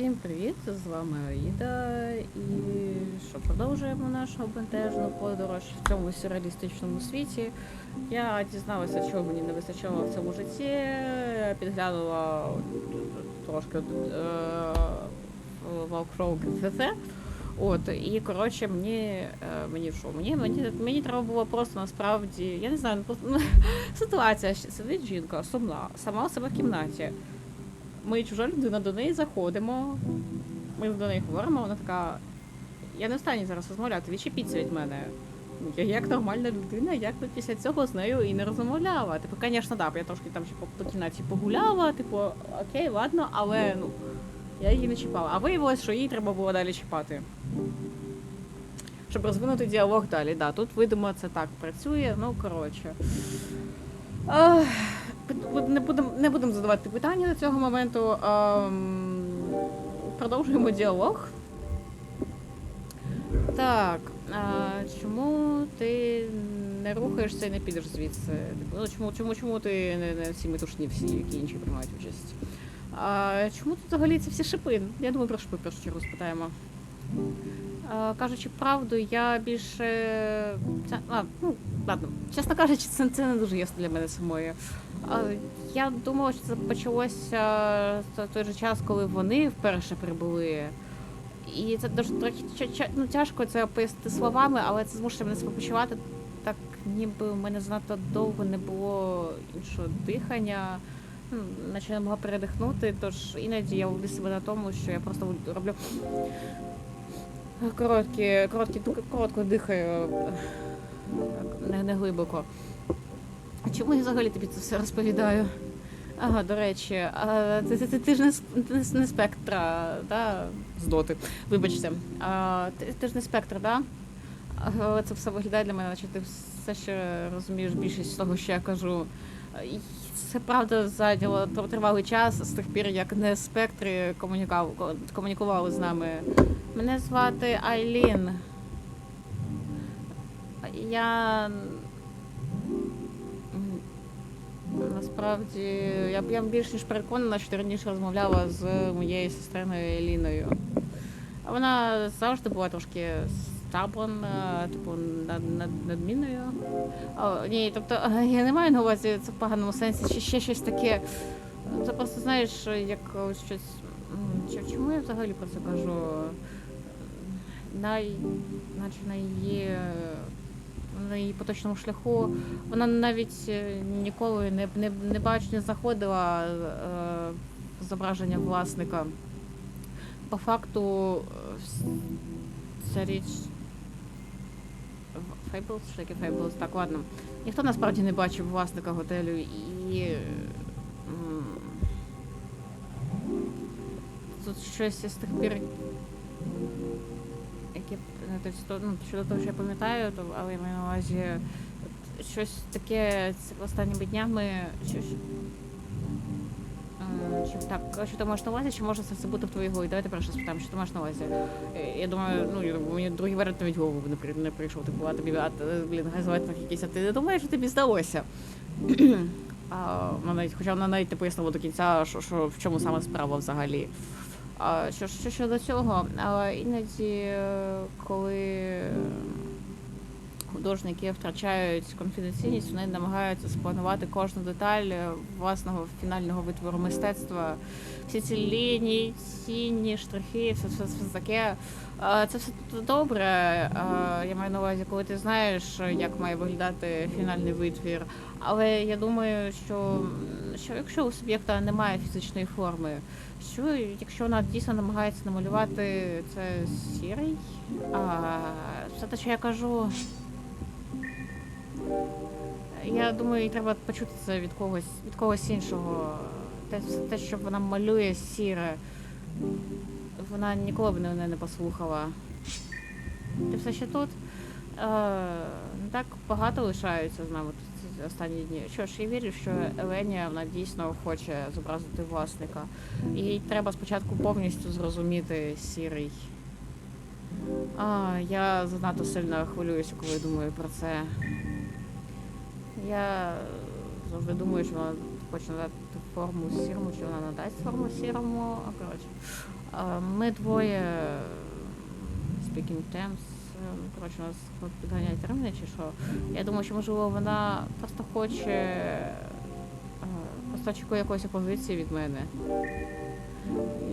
Всім привіт! З вами Аїда. І що продовжуємо нашу бентежну подорож в цьому сюрреалістичному світі. Я дізналася, чого мені не вистачало в цьому житті. Я Підглянула трошки е, Walkrow От, і коротше, мені е, мені що? Мені, мені, мені треба було просто насправді, я не знаю, ну, ну, ситуація сидить жінка сумна, сама у себе в кімнаті. Ми чужа людина до неї заходимо. Ми до неї говоримо, вона така. Я не в стані зараз розмовляти, відчепіться від мене. Ну, Я як нормальна людина, як би після цього з нею і не розмовляла. Типу, звісно, да, я трошки там ще по, по кімнаті погуляла, типу, окей, ладно, але ну, я її не чіпала. А виявилось, що їй треба було далі чіпати. Щоб розвинути діалог далі. Да, тут, видимо, це так працює, ну коротше. Не будемо не будем задавати питання до цього моменту. Ем, продовжуємо діалог. Так, а, чому ти не рухаєшся і не підеш звідси? Ну, чому, чому, чому ти не, не в цій метушні всі, які інші приймають участь? А, чому тут взагалі ці всі шипи? Я думаю, про шипи в першу чергу спитаємо. А, кажучи правду, я більше. А, ну, ладно, чесно кажучи, це, це не дуже ясно для мене самої. Я думала, що це почалося в той же час, коли вони вперше прибули. І це дуже трохи ну, тяжко це пояснити словами, але це змушує мене себе почувати так, ніби у мене занадто довго не було іншого дихання, наче не могла передихнути, тож іноді я ловлю себе на тому, що я просто роблю короткі, короткі, коротко дихаю, не, не глибоко. Чому я взагалі тобі це все розповідаю? Ага, до речі, а ти, ти, ти, ти ж не, не, не спектра, да? З доти. Вибачте. А, ти, ти ж не спектр, да? Але це все виглядає для мене, наче ти все ще розумієш більшість того, що я кажу. Це правда зайняло тр- тривалий час з тих пір, як не спектри комунікували з нами. Мене звати Айлін. Я насправді я, я більш ніж переконана, що ти раніше розмовляла з моєю сестриною Еліною. Вона завжди була трошки стабон, типу, над, над, надмінною. А, ні, тобто я не маю на увазі це в поганому сенсі, чи ще щось таке. Це просто знаєш, як ось щось. Чому я взагалі про це кажу? На, наче на її, на її поточному шляху вона навіть е, ніколи не, не, не бач, не знаходила е, зображення власника. По факту е, ця річ. Fables? Що таке Так, ладно. Ніхто насправді не бачив власника готелю і. Тут щось із тих пір. Яке тобто, ну, щодо того, що я пам'ятаю, то, але я маю на увазі щось таке останніми днями. Щось, М, так, що ти маєш на увазі, чи може це все бути в твоїй голові? Давайте перше спитаємо, що ти маєш на увазі. Е, Я думаю, ну мені другий варіант навіть голову не, при- не прийшов. Типу, а тобі, а, блін, газувати якийсь, а ти не думаєш, що тобі здалося? а, вона навіть, хоча вона навіть не пояснила до кінця, що, що в чому саме справа взагалі. А, що, що щодо цього, але іноді, е, коли художники втрачають конфіденційність, вони намагаються спланувати кожну деталь е, власного фінального витвору мистецтва. Всі ці лінії, тіні, штрихи, все, все, все таке. Е, Це все добре. е, Я маю на увазі, коли ти знаєш, як має виглядати фінальний витвір. Але я думаю, що, що якщо у суб'єкта немає фізичної форми, що якщо вона дійсно намагається намалювати це сірий, а все те, що я кажу. Я думаю, їй треба почути це від когось, від когось іншого. Те, те, що вона малює сіре, вона ніколи б мене не послухала. Ти все ще тут? Е, не так багато лишаються з нами тут останні дні. Що ж, я вірю, що Еленія вона дійсно хоче зобразити власника. Їй треба спочатку повністю зрозуміти сірий. А, я занадто сильно хвилююся, коли думаю про це. Я завжди думаю, що вона хоче надати форму сірому, чи вона надасть форму сірому. А, коротше. Ми двоє speaking terms. е, Коротше, у нас підганяють терміни чи що. Я думаю, що можливо вона просто хоче. е, Просто очікує якоїсь опозиції від мене.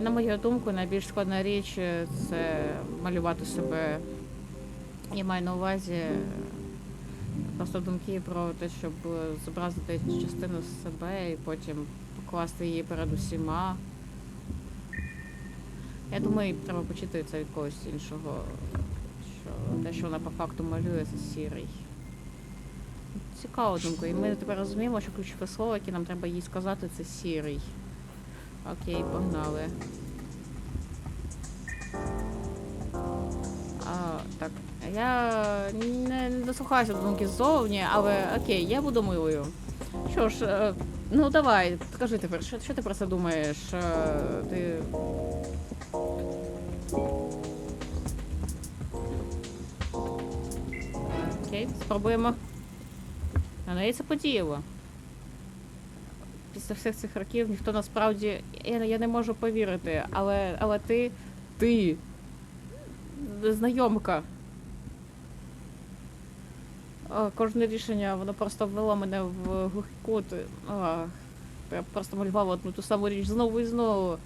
На мою думку, найбільш складна річ е, це малювати себе. Я маю на увазі е, просто думки про те, щоб е, зобразити частину себе і потім покласти її перед усіма. Я думаю, треба почути це від когось іншого, що те, що вона по факту малює, це сірий. Цікава думка. І ми тепер розуміємо, що ключове слово, яке нам треба їй сказати, це сірий. Окей, погнали. Я не, не дослухаюся до думки ззовні, але окей, я буду милою. Що ж, е, ну давай, скажи тепер, що, що ти про це думаєш? Е, Ти. Окей, спробуємо. На неї це подіяло. Після всіх цих років ніхто насправді. Я, я не можу повірити, але, але ти. Ти. Знайомка. Кожне рішення, воно просто ввело мене в глухий кут. Я просто малювала одну ту саму річ знову і знову.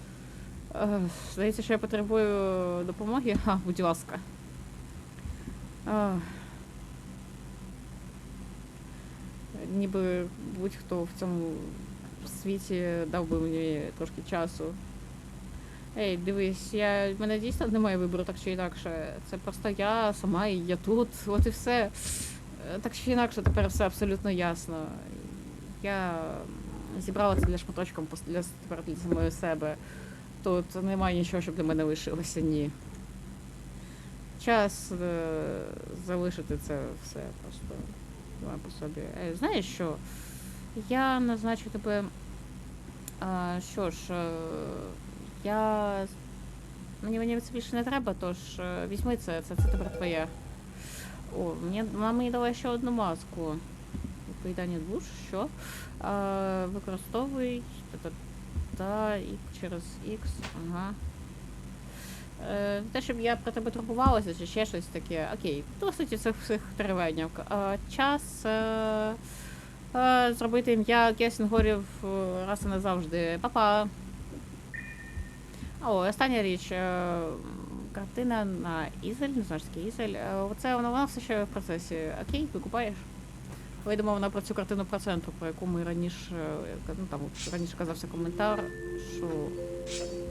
Здається, що я потребую допомоги. А, будь ласка. Ніби будь-хто в цьому світі дав би мені трошки часу. Ей, дивись, я, в мене дійсно немає вибору, так чи інакше. Це просто я сама і я тут, от і все. Е, Так чи інакше, тепер все абсолютно ясно. Я зібрала це для шматочком для, тепер для самої себе. Тут немає нічого, щоб для мене лишилося, ні. Час е, залишити це все просто сама по собі. Е, знаєш що? Я назначу тебе. А, що ж, е, я. Мені, мені це більше не треба, тож візьми це, це, це тепер твоє. О, вона мені дала ще одну маску. Поїдання душ, що? А, використовуй та, та, та, і через X, ага. Е, те, щоб я про тебе турбувалася, чи ще щось таке. Окей, досить цих всіх теревеньок. Е, час е, е, зробити ім'я Кесінгорів раз і назавжди. Па-па. О, остання річ. Картина на Ізель, не знаю, що Ізель. Е, оце вона, вона все ще в процесі. Окей, викупаєш? Вийдемо вона про цю картину проценту, про яку ми раніше, е, ну там раніше казався коментар, що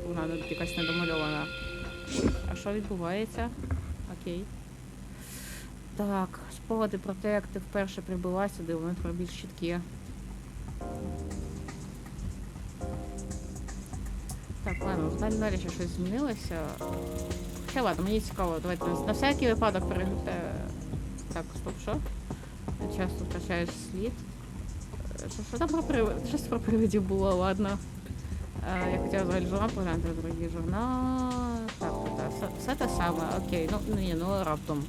вона якась недомальована. А що відбувається? Окей. Так, спогади про те, як ти вперше прибула сюди, вони тепер більш чіткі. Так, ладно, далі ще щось змінилося. Хоча ладно, мені цікаво, давайте на, всякий випадок перегляд. Так, стоп, що? Часто втрачаєш слід. Е, Що, що там про привид? Щось про привидів було, ладно. Е, Я хотіла взагалі журнал поглянути, другий журнал. Так, так, так, все, все те саме, окей, ну ні, ну раптом.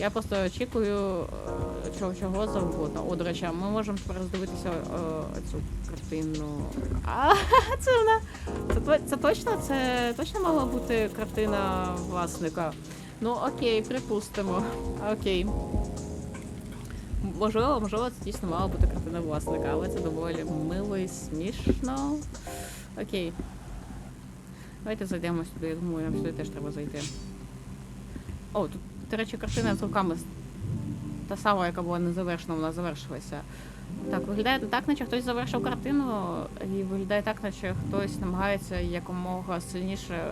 Я просто очікую е, чого, чого завгодно. О, до речі, ми можемо тепер роздивитися е, цю картину. А, це вона. Це, це точно? Це точно мала бути картина власника. Ну окей, припустимо. Окей. Можливо, можливо, це дійсно мала бути картина власника, але це доволі мило і смішно. Окей. Давайте зайдемо сюди, я думаю, нам сюди теж треба зайти. О, тут, до речі, картина з руками та сама, яка була не завершена, вона завершилася. Так, виглядає так, наче хтось завершив картину, і виглядає так, наче хтось намагається якомога сильніше е,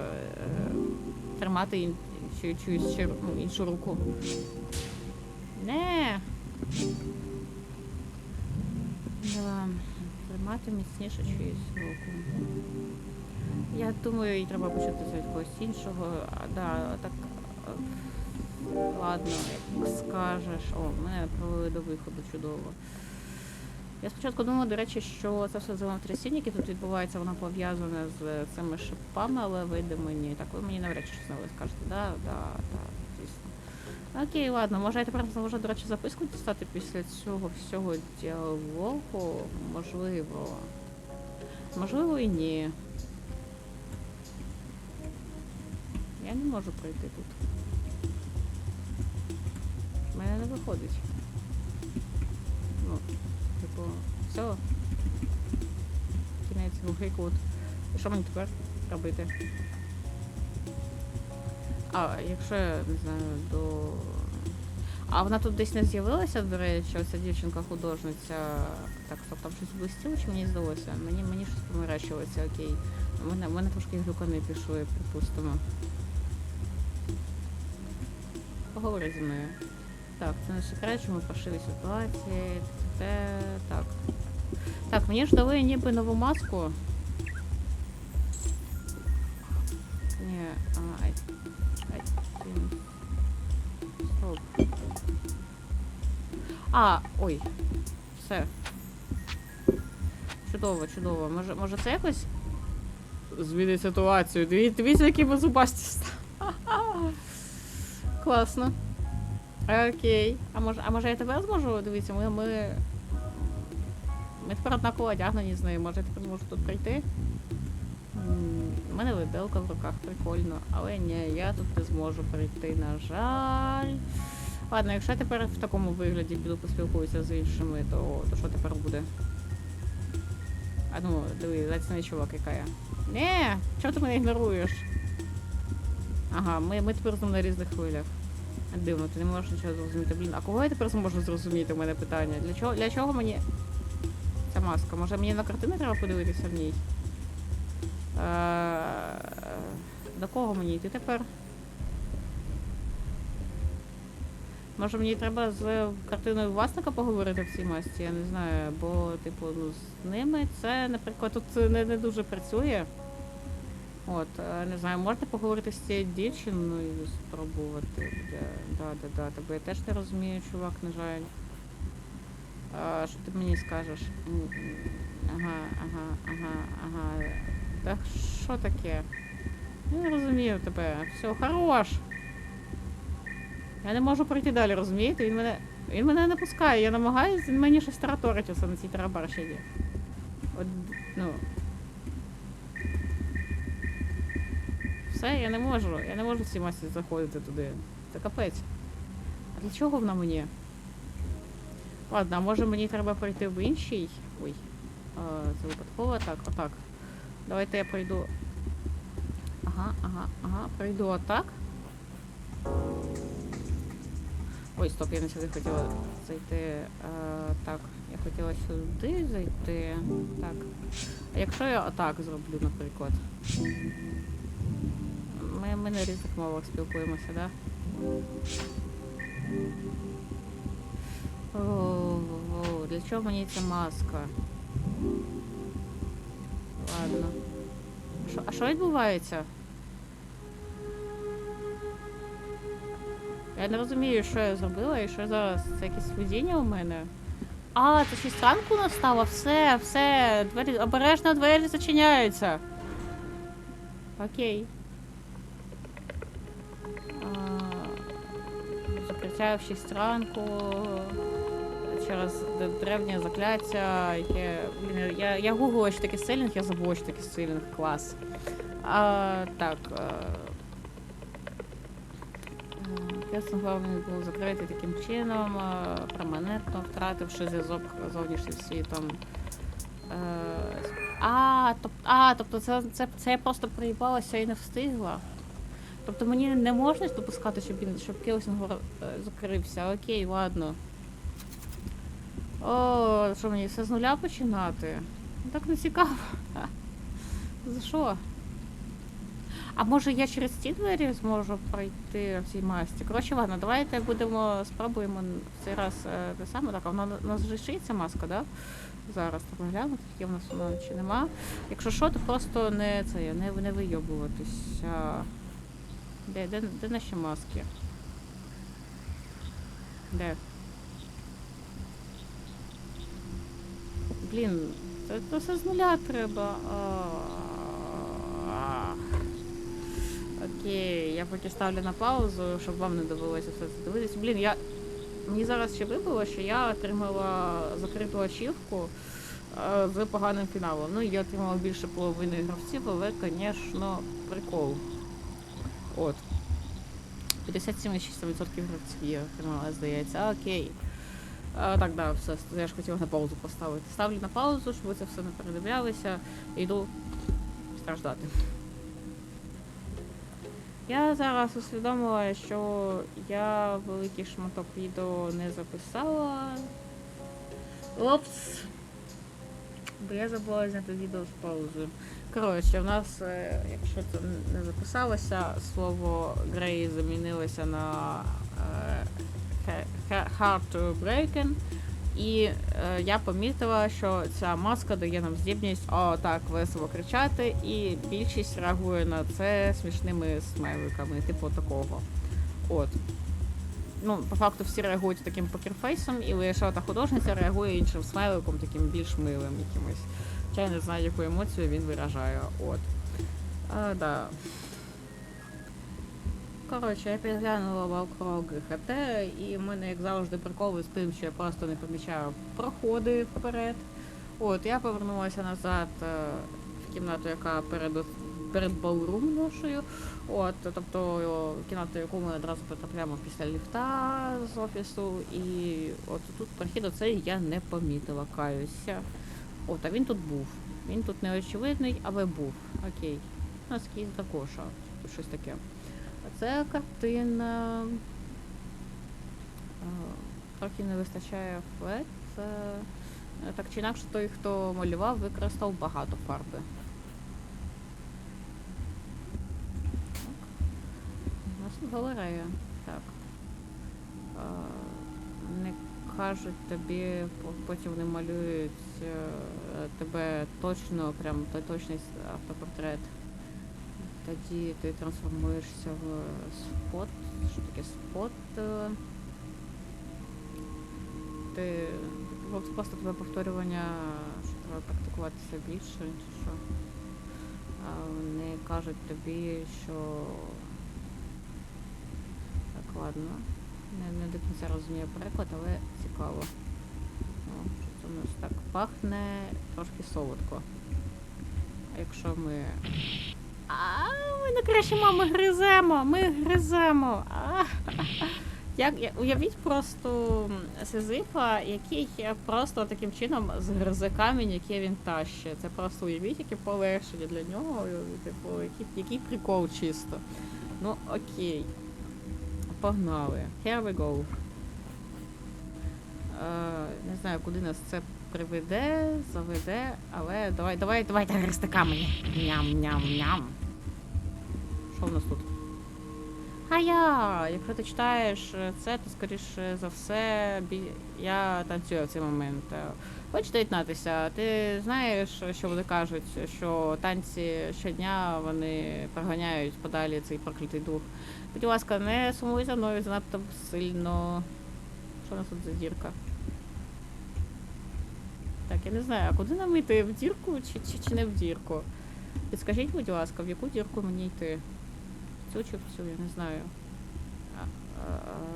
тримати чиюсь ну, іншу руку. Не. Тримати міцніше чиюсь руку. Я думаю, їй треба почути це від когось іншого. А, да, так. Ладно, як скажеш. О, мене провели до виходу чудово. Я спочатку думала, до речі, що це все землетрясіння, яке тут відбувається, воно пов'язане з цими шипами, але вийде мені. Так, ви мені навряд чи щось нове скажете, да? Да, да, звісно. Окей, ладно, може я тепер зможу, до речі, записку дістати після цього всього діалогу? Можливо. Можливо і ні. Я не можу пройти тут. Мене не виходить. Ну, типу, все. Кінець глухий кут. Що мені тепер робити? А, якщо я не знаю, до. А вона тут десь не з'явилася, до речі, оця дівчинка-художниця. Так, стоп, там щось блистіло, чи мені здалося? Мені, мені щось померещилося, окей. У мене, мене трошки глюкани пішли, припустимо. Поговори зі мною. Так, це не секрет, що ми пошили ситуації. Це так. Так, мені ж дали ніби нову маску. Ні, а, ай. Ай. Стоп. А, ой. Все. Чудово, чудово. Може, може це якось змінить ситуацію. Дивіться, які ми зубасті стали. Класно. Окей. А може, а може я тебе зможу? Дивіться, ми. Ми, ми тепер однаково одягнені з нею. Може я тепер можу тут прийти? У мене виделка в руках, прикольно. Але ні, я тут не зможу прийти, на жаль. Ладно, якщо я тепер в такому вигляді піду поспілкуюся з іншими, то, то що тепер буде? А ну, диви, зацінний чувак, яка я. Не, чого ти мене ігноруєш? Ага, ми, ми тепер з ним на різних хвилях. Дивно, ти не можеш нічого зрозуміти. Блін, а кого я тепер зможу зрозуміти? У мене питання. Для чого, для чого мені ця маска? Може мені на картини треба подивитися в ній? Е, До кого мені йти тепер? Може мені треба з картиною власника поговорити в цій масці, я не знаю, бо, типу, ну, з ними це, наприклад, тут не, не дуже працює. От, е, не знаю, можна поговорити з цією дівчиною і спробувати. Да, да, да, тебе я теж не розумію, чувак, на жаль. А, що ти мені скажеш? Ага, ага, ага, ага. Так що таке? Я не розумію тебе. Все, хорош. Я не можу пройти далі, розумієте? Він мене. Він мене не пускає, я намагаюся, він мені щось тараторить на цій тарабарщині. От, ну. Все, я не можу. Я не можу в цій масі заходити туди. Це капець. А для чого вона мені? Ладно, а може мені треба пройти в інший. Ой. А, це випадково так, отак. Давайте я пройду. Ага, ага, ага, пройду отак. Ой, стоп, я не сюди хотіла зайти. А, так, я хотіла сюди зайти. Так. А якщо я отак зроблю, наприклад. Ми, на різних мовах спілкуємося, да? О, о, для чого мені ця маска? Ладно. Шо, а що відбувається? Я не розумію, що я зробила і що зараз. Це якесь видіння у мене. А, це щось ранку настало, все, все, двері, обережно двері зачиняються. Окей. Закриття в 6 ранку через древнє закляття, яке. Блін, я, я гуглила, що таке селінг, я забула, що таке селінг, клас. А, так. Кесен головний був закритий таким чином, а, перманентно втративши зв'язок з зовнішнім світом. Е, А, тоб, а, тобто це, це, це я просто приїбалася і не встигла. Тобто мені не можна допускати, щоб він щоб Келсінгор е, закрився. Окей, ладно. О, що мені все з нуля починати? Ну, Так не цікаво. За що? А може я через ці двері зможу пройти в цій масті? Коротше, ладно, давайте будемо спробуємо в цей раз е, те саме. Так, а вона у нас вже шиється маска, да? Зараз так гляну, є в нас вона чи нема. Якщо що, то просто не це не, не вийобуватися. Де, де, де наші маски? Де? Блін, це, це все з нуля треба. Окей, я поки ставлю на паузу, щоб вам не довелося все це дивитися. Блін, я. Мені зараз ще випало, що я отримала закриту ачівку е, з поганим фіналом. Ну, я отримала більше половини гравців, але, звісно, прикол. От. 57,6% гравців є, отримала, здається. Окей. А, так, да, все, я ж хотіла на паузу поставити. Ставлю на паузу, щоб ви це все не передивлялися. І йду страждати. Я зараз усвідомила, що я великий шматок відео не записала. Опс. Бо я забула зняти відео з паузою. Коротше, в нас, е, якщо це не записалося, слово Грей замінилося на е, he- he- Heartbreaking. І е, я помітила, що ця маска дає нам здібність о, так весело кричати, і більшість реагує на це смішними смайликами, типу такого. От. Ну, по факту всі реагують таким покерфейсом, і лише та художниця реагує іншим смайликом, таким більш милим якимось. Хоча я не знаю, яку емоцію він виражає. От. А, да. Коротше, я переглянула Валкро ГХТ, і в мене, як завжди, приколи з тим, що я просто не помічаю проходи вперед. От, я повернулася назад е, в кімнату, яка перед, перед балрум нашою. От, тобто о, кімнату, яку ми одразу потрапляємо після ліфта з офісу. І от тут прохід оцей я не помітила, каюся. От, а він тут був. Він тут не очевидний, але був. Окей. У нас якийсь дракоша. Щось таке. Це картина. Трохи не вистачає флет. Е, Так чи інакше, той, хто малював, використав багато фарби. Так. У нас галерея. Так. А, Не кажуть тобі, потім вони малюють е, тебе точно, прям той точний автопортрет. Тоді ти трансформуєшся в спот. Що таке спот? е, Ти просто тебе повторювання, що треба практикуватися більше, чи що. А вони кажуть тобі, що так, ладно. Не, не до кінця розумію переклад, але цікаво. О, це у нас так пахне трошки солодко. А якщо ми. А, ми на криші мами гриземо, ми гриземо. А, як, уявіть просто Сизифа, який просто таким чином згризе камінь, який він тащить. Це просто уявіть, яке полегшення для нього. Типу, який, який прикол чисто. Ну, окей. Погнали. Here we go. Е, не знаю, куди нас це приведе, заведе, але давай, давай, давайте камені. Ням-ням-ням. Що в нас тут? А я, якщо ти читаєш це, то скоріше за все бі... я танцюю в цей момент. Хочеш доєднатися? Ти знаєш, що вони кажуть, що танці щодня вони проганяють подалі цей проклятий дух. Будь ласка, не сумуй за мною занадто сильно. Що у нас тут за дірка? Я не знаю, а куди нам йти? В дірку чи, чи, чи не в дірку? Підскажіть, будь ласка, в яку дірку мені йти? Цю чи в цю, я не знаю.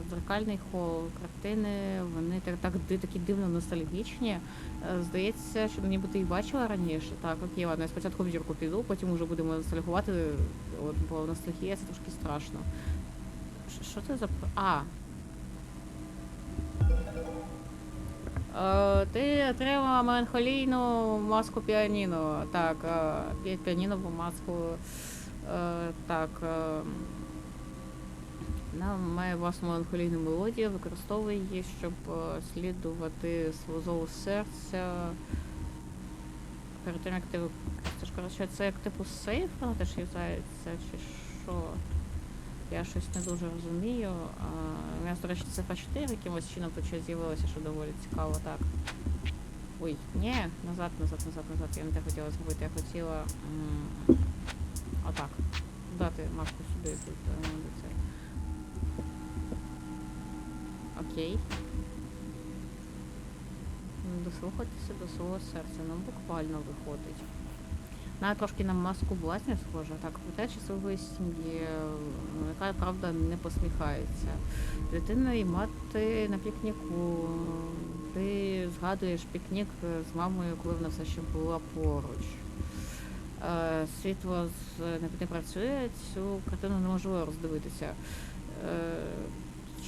Дзеркальний хол, картини, вони так, так такі дивно ностальгічні. Е, Здається, що ніби ти їх бачила раніше. Так, окей, ладно, я спочатку в дірку піду, потім уже будемо ностальгувати, от, бо ностальгія це трошки страшно. Що це за. А. Е, ти отримала меланхолійну маску піаніно. Так, е, піанінову маску. Е, так. Вона має власну меланхолійну мелодію, використовує її, щоб слідувати свого зову серця. Перед тим, як ти це ж коротше, це як типу сейф, вона теж юзається, чи що? Я щось не дуже розумію. У нас, до речі, цифра 4 якимось чином тут з'явилося, що доволі цікаво, так. Ой, ні, назад, назад, назад, назад. Я не те хотіла зробити, я хотіла. Отак. Дати маску сюди тут. е. Окей. Дослухатися до свого серця, ну буквально виходить. Вона трошки на маску блазня схожа, так, проте часової сім'ї, яка правда не посміхається. Дитина і мати на пікніку. Ти згадуєш пікнік е, з мамою, коли вона все ще була поруч. е, світло не, не працює, цю картину неможливо роздивитися. Е,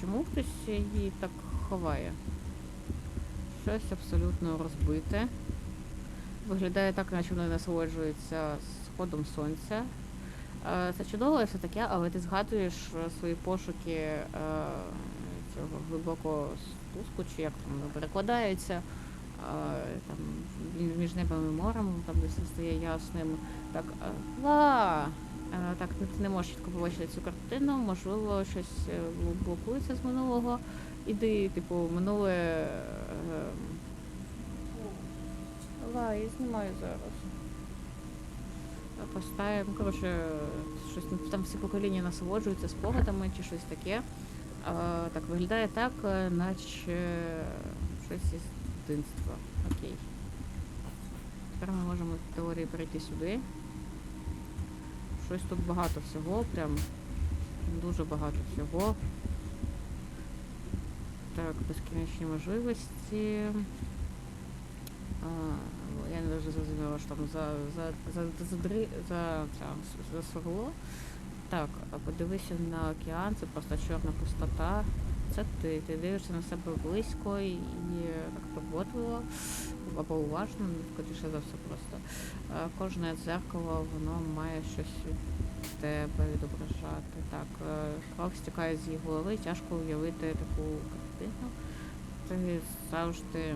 чому хтось її так ховає? Щось абсолютно розбите. Виглядає так, наче вони насолоджуються сходом сонця. Е, Це чудово і все таке, але ти згадуєш е, свої пошуки е, цього глибокого спуску, чи як там перекладається, там, між небом і морем, там де все стає ясним. Так, ла! Так, ти не можеш чітко побачити цю картину, можливо, щось блокується з минулого. Іди, типу, минуле. Е, Ла, я знімаю зараз. Та Поставимо, коротше, щось там всі покоління насолоджуються спогадами чи щось таке. А, так, виглядає так, е, наче щось із дитинства. Окей. Тепер ми можемо в теорії перейти сюди. Щось тут багато всього, прям дуже багато всього. Так, безкінечні можливості. А, я не дуже що там за, за, за, за, за, за сверло. Так, подивися на океан, це просто чорна пустота. Це ти. Ти дивишся на себе близько і так турботливо або уважно, ну, скоріше за все просто. Кожне дзеркало, воно має щось від тебе відображати. Так, кров стікає з її голови, тяжко уявити таку картину. Ти завжди.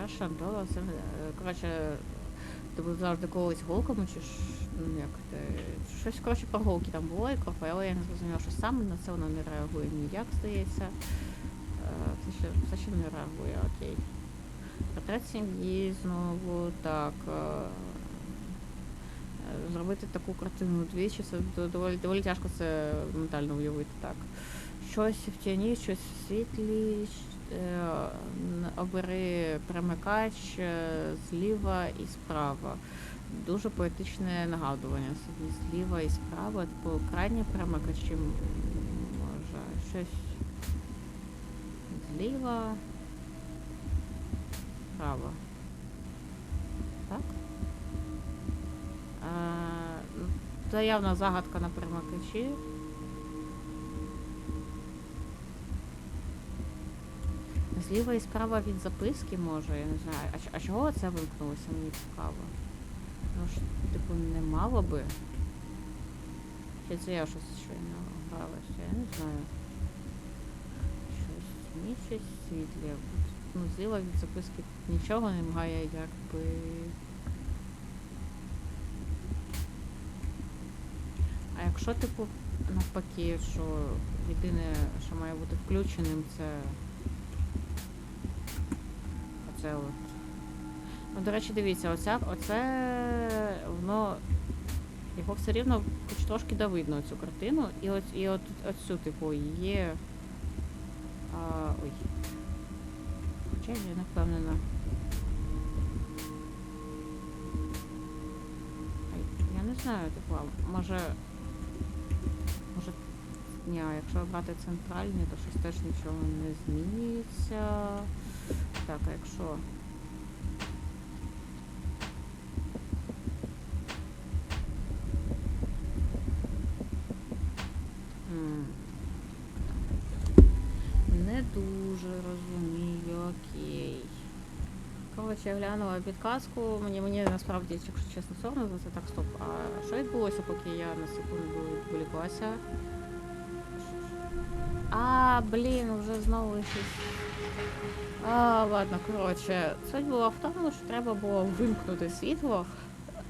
Перша дола це. е, Коротше, ти був завжди колись голками, чи ж, ну як ти. Щось коротше про голки там було і кропа, але я не зрозуміла, що саме на це вона не реагує ніяк, здається. Е, Це ще, це ще не реагує, окей. Портрет сім'ї знову так. е, е, Зробити таку картину двічі, це доволі, доволі тяжко це ментально уявити так. Щось в тіні, щось в світлі. Е, Обери перемикач е, зліва і справа. Дуже поетичне нагадування собі зліва і справа, типу крайні перемикачі м, може щось зліва, справа. Так? Це явна загадка на перемикачі. Зліва і справа від записки може, я не знаю. А, а чого це вимкнулося, мені цікаво. Ну ж, типу, не мало би. Чи це я щось щойно гралася, я не знаю. Щось тіні, щось світлі. Ну, зліва від записки нічого немає, якби. А якщо, типу, навпаки, що єдине, що має бути включеним, це оце. Ну, до речі, дивіться, оця, оце воно його все рівно хоч трошки да видно цю картину. І от і от оцю, типу, є. А, ой. Хоча я не впевнена. Я не знаю, типу, може. Може. Ні, а якщо брати центральні, то щось теж нічого не змінюється. Так, а якщо. Не дуже розумію, окей. Коротше, я глянула підказку, мені, мені насправді, якщо чесно, соромно за це так стоп. А що відбулося, поки я на секунду відволіклася? А, блін, вже знову щось. А, ладно, коротше, суть була в тому, що треба було вимкнути світло,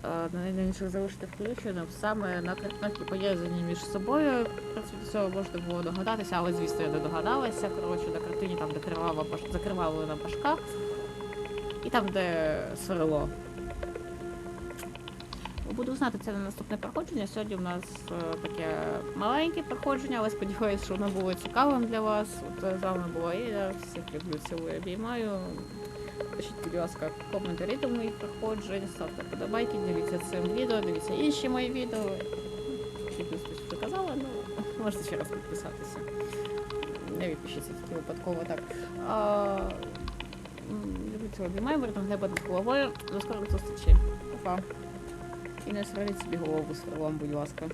е, на інше залишити включеним саме на предметі пов'язані між собою. Про цього можна було догадатися, але звісно я не догадалася. Коротше, на картині там, де кривава на башка, і там, де сверло. Буду знати це на наступне проходження. Сьогодні у нас е, таке маленьке проходження, але сподіваюся, що воно було цікавим для вас. От е, з вами була Іля, всіх люблю, цілую, обіймаю. Пишіть, будь ласка, коментарі до моїх проходжень, ставте подобайки, діліться цим відео, дивіться інші мої відео. Підписуйтесь, вже казала, ну можете ще раз підписатися. Не відпишіться тільки випадково так. А, Любите, обіймаю, глеба над головою. До скорої зустрічі. Па-па. І не сваріть собі голову з фрилом, будь ласка.